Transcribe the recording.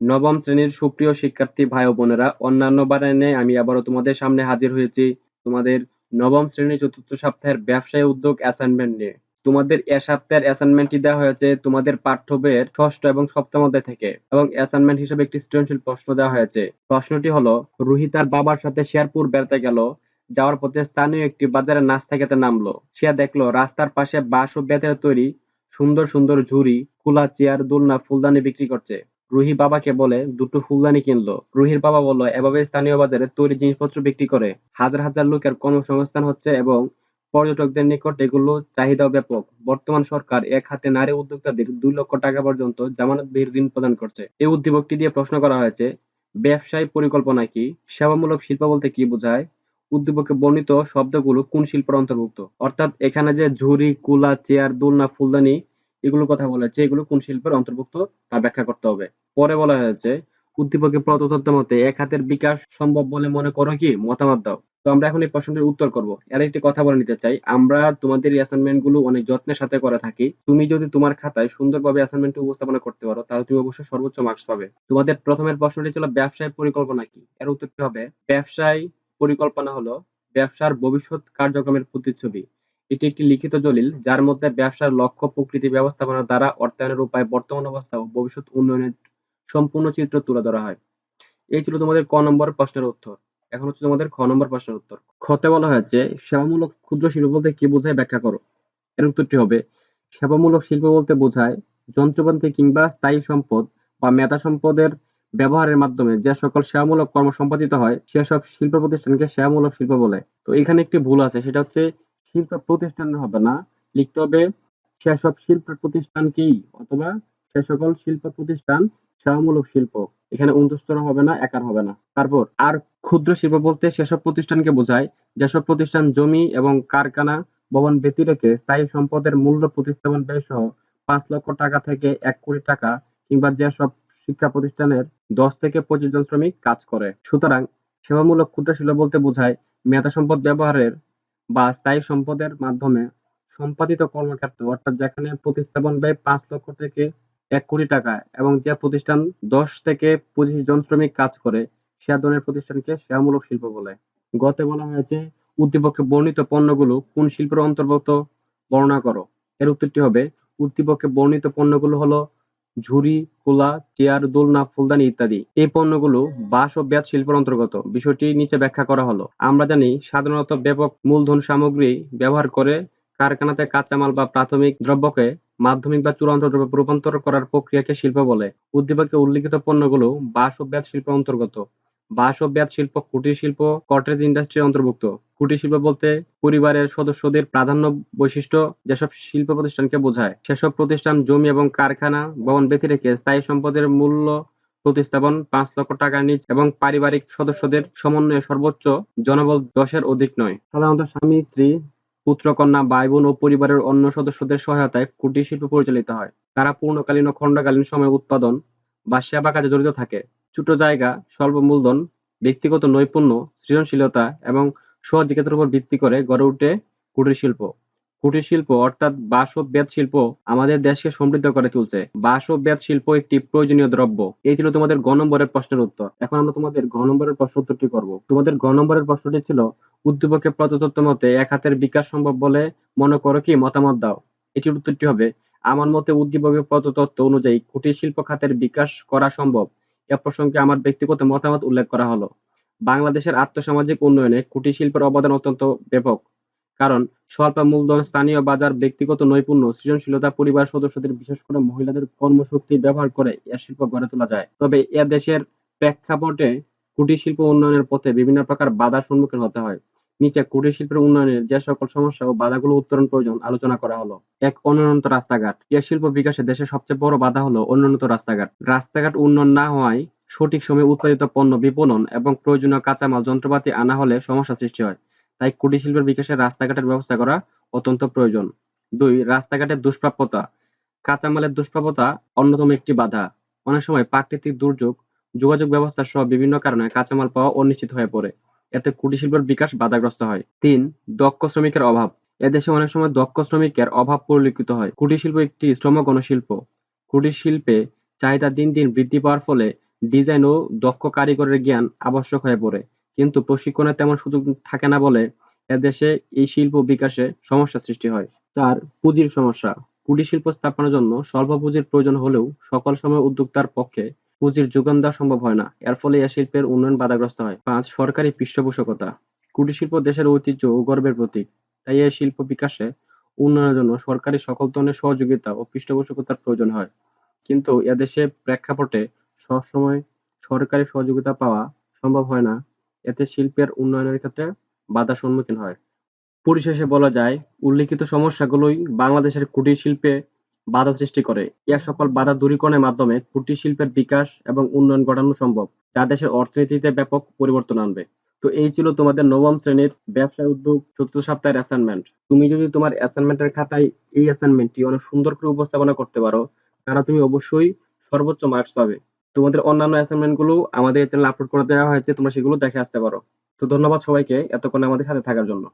নবম শ্রেণির সুপ্রিয় শিক্ষার্থী ভাই বোনেরা, অন্যান্য বারের ন্যায় আমি আবারও তোমাদের সামনে হাজির হয়েছি তোমাদের নবম শ্রেণির চতুর্থ সপ্তাহের ব্যবসায় উদ্যোগ অ্যাসাইনমেন্ট নিয়ে। তোমাদের এ সপ্তাহের অ্যাসাইনমেন্টটি দেওয়া হয়েছে তোমাদের পাঠ্য বইয়ের ষষ্ঠ এবং সপ্তম অধ্যায় থেকে এবং অ্যাসাইনমেন্ট হিসেবে একটি সৃজনশীল প্রশ্ন দেওয়া হয়েছে। প্রশ্নটি হলো রুহি তার বাবার সাথে শেরপুর বেড়াতে গেল, যাওয়ার পথে স্থানীয় একটি বাজারে নাস্তা খেতে নামলো। সে দেখল, রাস্তার পাশে বাঁশ ও বেতের তৈরি সুন্দর সুন্দর ঝুড়ি কুলা চেয়ার, দোলনা, ফুলদানি বিক্রি করছে। রুহি বাবাকে বলে, দুটো ফুলদানি কিনলো। রুহির বাবা বলল, এভাবে স্থানীয় বাজারে তৈরি জিনিসপত্র বিক্রি করে হাজার হাজার লোকের কর্মসংস্থান হচ্ছে এবং পর্যটকদের নিকট এগুলো চাহিদাও ব্যাপক। বর্তমান সরকার এক হাতে নারী উদ্যোক্তাদের দুই লক্ষ টাকা পর্যন্ত জামানতবিহীন ঋণ প্রদান করছে। এই উদ্দীপকটি দিয়ে প্রশ্ন করা হয়েছে, ব্যবসায় পরিকল্পনা কি? সেবামূলক শিল্প বলতে কি বোঝায়? উদ্দীপকে বর্ণিত শব্দগুলো কোন শিল্পের অন্তর্ভুক্ত? অর্থাৎ এখানে যে ঝুড়ি, কুলা, চেয়ার, দোলনা, ফুলদানি এগুলোর কথা বলেছে, এগুলো কোন শিল্পের অন্তর্ভুক্ত তা ব্যাখ্যা করতে হবে। পরে বলা হয়েছে, উদ্দীপকে প্রদত্ত মতে এক হাতের বিকাশ সম্ভব বলে মনে করো কি? মতামত দাও। তো আমরা এখন এই প্রশ্নটির উত্তর করব। এর একটি কথা বলে নিতে চাই। আমরা তোমাদের অ্যাসাইনমেন্টগুলো অনেক যত্নের সাথে করে থাকি। তুমি যদি তোমার খাতায় সুন্দরভাবে অ্যাসাইনমেন্ট উপস্থাপনা করতে পারো, তাহলে তুমি অবশ্যই সর্বোচ্চ মার্কস পাবে। তোমাদের প্রথমের প্রশ্নটি ছিল ব্যবসায় পরিকল্পনা কি? এর উত্তরটি হবে? ব্যবসায় পরিকল্পনা হলো ব্যবসার ভবিষ্যৎ কার্যক্রমের প্রতিচ্ছবি। এটি একটি লিখিত দলিল, যার মধ্যে ব্যবসার লক্ষ্য প্রকৃতি ব্যবস্থাপনা দ্বারা অর্থায়নের উপায়, বর্তমান অবস্থা ও ভবিষ্যৎ উন্নয়নের সম্পূর্ণ চিত্র তুলে ধরা হয়। এই ছিল তোমাদের ক নম্বর প্রশ্নের উত্তর। এখন হচ্ছে তোমাদের খ নম্বর প্রশ্নের উত্তর। খতে বলা হয়েছে, সেবামূলক ক্ষুদ্র শিল্প বলতে কি বোঝায় ব্যাখ্যা করো? এর উত্তরটি হবে, সেবামূলক শিল্প বলতে বোঝায় যন্ত্রপাতি কিংবা স্থায়ী সম্পদ বা মেধা সম্পদের ব্যবহারের মাধ্যমে যে সকল সেবামূলক কর্ম সম্পাদিত হয়, সেসব শিল্প প্রতিষ্ঠানকে সেবামূলক শিল্প বলে। তো এখানে একটি ভুল আছে, সেটা হচ্ছে শিল্প প্রতিষ্ঠান হবে না। লিখতে হবে, সেসব শিল্প প্রতিষ্ঠানকেই অথবা সে সকল শিল্প প্রতিষ্ঠান সেবামূলক শিল্প। এখানে উন্তস্তর হবে না, একার হবে না। তারপর, আর ক্ষুদ্র শিল্প বলতে সেসব প্রতিষ্ঠানকে বোঝায়, যেসব প্রতিষ্ঠান জমি এবং কারখানা, ভবন ব্যতি রেখে স্থায়ী সম্পদের মূল্য প্রতিস্থাপন ব্যয় সহ পাঁচ লক্ষ টাকা থেকে এক কোটি টাকা কিংবা যেসব শিক্ষা প্রতিষ্ঠানের দশ থেকে পঁচিশ জন শ্রমিক কাজ করে। সুতরাং, সেবামূলক ক্ষুদ্র শিল্প বলতে বোঝায় মেধা সম্পদ ব্যবহারের বা স্থায়ী সম্পদের মাধ্যমে সম্পাদিত কর্মক্ষেত্র, অর্থাৎ যেখানে প্রতিস্থাপন ব্যয় পাঁচ লক্ষ থেকে এক কোটি টাকা এবং যে প্রতিষ্ঠান দশ থেকে পঁচিশ জন শ্রমিক কাজ করে, সে ধরনের প্রতিষ্ঠানকে সেবামূলক শিল্প বলে। গতে বলা হয়েছে, উদ্দীপকে বর্ণিত পণ্যগুলো কোন শিল্পের অন্তর্গত? বর্ণনা করো। এর উত্তরটি হবে, উদ্দীপকে বর্ণিত পণ্যগুলো হলো ঝুড়ি, কুলা, চেয়ার, দোলনা, ফুলদানি ইত্যাদি। এই পণ্যগুলো বাঁশ ও বেত শিল্পের অন্তর্গত। বিষয়টি নিচে ব্যাখ্যা করা হলো। আমরা জানি, সাধারণত ব্যাপক মূলধন সামগ্রী ব্যবহার করে কারখানাতে কাঁচামাল বা প্রাথমিক দ্রব্যকে মাধ্যমিক বা চূড়ান্ত দ্রব্যে রূপান্তর করার প্রক্রিয়াকে শিল্প বলে। উদ্দীপকে উল্লিখিত পণ্যগুলো বাঁশ ও বেত শিল্পের অন্তর্গত। বাঁশ ও বেত শিল্প কুটির শিল্প, কটেজ ইন্ডাস্ট্রির অন্তর্ভুক্ত। কুটির শিল্প বলতে পরিবারের সদস্যদের প্রাধান্য বৈশিষ্ট্য যেসব শিল্প প্রতিষ্ঠানকে বোঝায়। সেসব প্রতিষ্ঠান জমি এবং কারখানা, ভবন ব্যতি রেখে স্থায়ী সম্পদের মূল্য প্রতিস্থাপন, পাঁচ লক্ষ টাকার নিচ এবং পারিবারিক সদস্যদের সমন্বয়ে সর্বোচ্চ জনবল দশের অধিক নয়। সাধারণত স্বামী, স্ত্রী পুত্র কন্যা ভাই বোন ও পরিবারের অন্য সদস্যদের সহায়তায় কুটির শিল্প পরিচালিত হয়। তারা পূর্ণকালীন ও খণ্ডকালীন সময়ে উৎপাদন বা সেবা কাজে জড়িত থাকে। ছোট জায়গা, স্বল্প মূলধন, ব্যক্তিগত নৈপুণ্য, সৃজনশীলতা এবং সহযোগিতার উপর ভিত্তি করে গড়ে ওঠে কুটির শিল্প। কুটির শিল্প অর্থাৎ বাঁশ ও বেত শিল্প আমাদের দেশকে সমৃদ্ধ করে তুলছে। বাঁশ ও বেত শিল্প একটি প্রয়োজনীয় দ্রব্য। এই ছিল তোমাদের গ নম্বরের প্রশ্নের উত্তর। এখন আমরা তোমাদের ঘ নম্বরের প্রশ্ন উত্তরটি করব। তোমাদের ঘ নম্বরের প্রশ্নটি ছিল, উদ্দীপকে প্রদত্ত মতে এক হাতের বিকাশ সম্ভব বলে মনে করো কি মতামত দাও? এটির উত্তরটি হবে, আমার মতে উদ্দীপকে প্রদত্ত অনুযায়ী কুটির শিল্প খাতের বিকাশ করা সম্ভব। এ প্রসঙ্গে আমার ব্যক্তিগত মতামত উল্লেখ করা হলো। বাংলাদেশের আর্থসামাজিক উন্নয়নে কুটির শিল্পের অবদান অত্যন্ত ব্যাপক। কারণ স্বল্প মূলধন, স্থানীয় বাজার, ব্যক্তিগত নৈপুণ্য, সৃজনশীলতা, পরিবার সদস্যদের, বিশেষ করে মহিলাদের কর্মশক্তি ব্যবহার করে এ শিল্প গড়ে তোলা যায়। তবে এ দেশের প্রেক্ষাপটে কুটির শিল্প উন্নয়নের পথে বিভিন্ন প্রকার বাধার সম্মুখীন হতে হয়। নিচে কুটির শিল্পের উন্নয়নের যে সকল সমস্যা ও বাধাগুলো উত্তরণ প্রয়োজন আলোচনা করা হলো। এক অনুন্নত রাস্তাঘাট। এ শিল্প বিকাশে দেশের সবচেয়ে বড় বাধা হলো অনুন্নত রাস্তাঘাট। রাস্তাঘাট উন্নয়ন না হওয়ায় সঠিক সময়ে উৎপাদিত পণ্য বিপণন এবং প্রয়োজনীয় কাঁচামাল, যন্ত্রপাতি আনা হলে সমস্যা সৃষ্টি হয়। তাই কুটির শিল্পের বিকাশে রাস্তাঘাটের ব্যবস্থা করা অত্যন্ত প্রয়োজন। দুই, রাস্তাঘাটের দুষ্প্রাপ্যতা। কাঁচামালের দুষ্প্রাপ্যতা অন্যতম একটি বাধা। অনেক সময় প্রাকৃতিক দুর্যোগ, যোগাযোগ ব্যবস্থা সহ বিভিন্ন কারণে কাঁচামাল পাওয়া অনিশ্চিত হয়ে পড়ে। এতে কুটির শিল্পের বিকাশ বাধাগ্রস্ত হয়। তিন, দক্ষ শ্রমিকের অভাব। এদেশে অনেক সময় দক্ষ শ্রমিকের অভাব পরিলক্ষিত হয়। কুটির শিল্প একটি শ্রমগণ শিল্প। কুটির শিল্পে চাহিদা দিন দিন বৃদ্ধি পাওয়ার ফলে ডিজাইন ও দক্ষ কারিগরের জ্ঞান আবশ্যক হয়ে পড়ে। কিন্তু প্রশিক্ষণের তেমন সুযোগ থাকে না বলে এদেশে এই শিল্প বিকাশে সমস্যা সৃষ্টি হয়। চার, পুঁজির সমস্যা। কুটির শিল্প স্থাপনের জন্য স্বল্প পুঁজির প্রয়োজন হলেও সকল সময় উদ্যোক্তার পক্ষে পুঁজির যোগান দেওয়া সম্ভব হয় না। এর ফলে এ শিল্পের উন্নয়ন বাধাগ্রস্ত হয়। পাঁচ, সরকারি পৃষ্ঠপোষকতা। কুটির শিল্প দেশের ঐতিহ্য ও গর্বের প্রতীক। তাই এই শিল্প বিকাশে উন্নয়নের জন্য সরকারি সকল ধরনের সহযোগিতা ও পৃষ্ঠপোষকতার প্রয়োজন হয়। কিন্তু এদেশে প্রেক্ষাপটে সবসময় সরকারি সহযোগিতা পাওয়া সম্ভব হয় না। এতে শিল্পের উন্নয়নের ক্ষেত্রে বাধার সম্মুখীন হয়। পরিশেষে বলা যায়, উল্লিখিত সমস্যাগুলোই বাংলাদেশের কুটির শিল্পে বাধা সৃষ্টি করে। এ সকল বাধা দূরীকরণের মাধ্যমে কুটির শিল্পের বিকাশ এবং উন্নয়ন ঘটানো সম্ভব, যা দেশের অর্থনীতিতে ব্যাপক পরিবর্তন আনবে। তো এই ছিল তোমাদের নবম শ্রেণির ব্যবসায় উদ্যোগ চতুর্থ সপ্তাহের অ্যাসাইনমেন্ট তুমি যদি তোমার অ্যাসাইনমেন্টের খাতায় এই অ্যাসাইনমেন্টটি অনেক সুন্দর করে উপস্থাপনা করতে পারো, তাহলে তুমি অবশ্যই সর্বোচ্চ মার্কস পাবে। তোমাদের অন্যান্য অ্যাসাইনমেন্টগুলো আমাদের চ্যানেলে আপলোড করে দেওয়া হয়েছে, তোমরা সেগুলো দেখে আসতে পারো। তো ধন্যবাদ সবাইকে এতক্ষণ আমাদের সাথে থাকার জন্য।